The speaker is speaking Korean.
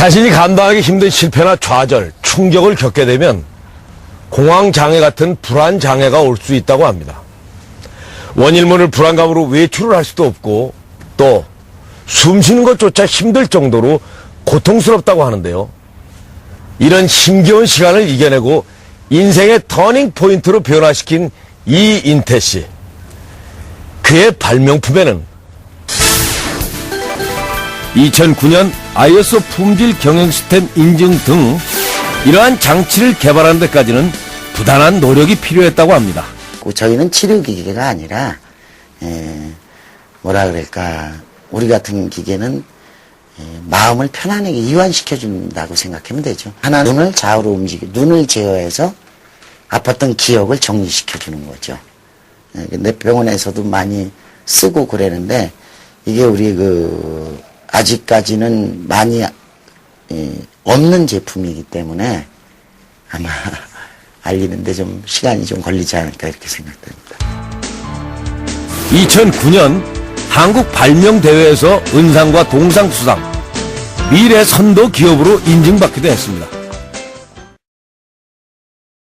자신이 감당하기 힘든 실패나 좌절, 충격을 겪게 되면 공황장애 같은 불안장애가 올 수 있다고 합니다. 원인모를 불안감으로 외출을 할 수도 없고 또 숨쉬는 것조차 힘들 정도로 고통스럽다고 하는데요. 이런 힘겨운 시간을 이겨내고 인생의 터닝 포인트로 변화시킨 이인태 씨. 그의 발명품에는 2009년 ISO 품질 경영 시스템 인증 등 이러한 장치를 개발하는 데까지는 부단한 노력이 필요했다고 합니다. 그 저희는 치료기계가 아니라 에, 뭐라 그럴까 우리 같은 기계는 에, 마음을 편안하게 이완시켜 준다고 생각하면 되죠. 하나 눈을 좌우로 움직여 눈을 제어해서 아팠던 기억을 정리시켜 주는 거죠. 에, 근데 병원에서도 많이 쓰고 그러는데 이게 우리 그 아직까지는 많이 에, 없는 제품이기 때문에 아마 알리는데 좀 시간이 좀 걸리지 않을까 이렇게 생각됩니다. 2009년 한국 발명 대회에서 은상과 동상 수상, 미래 선도 기업으로 인증받기도 했습니다.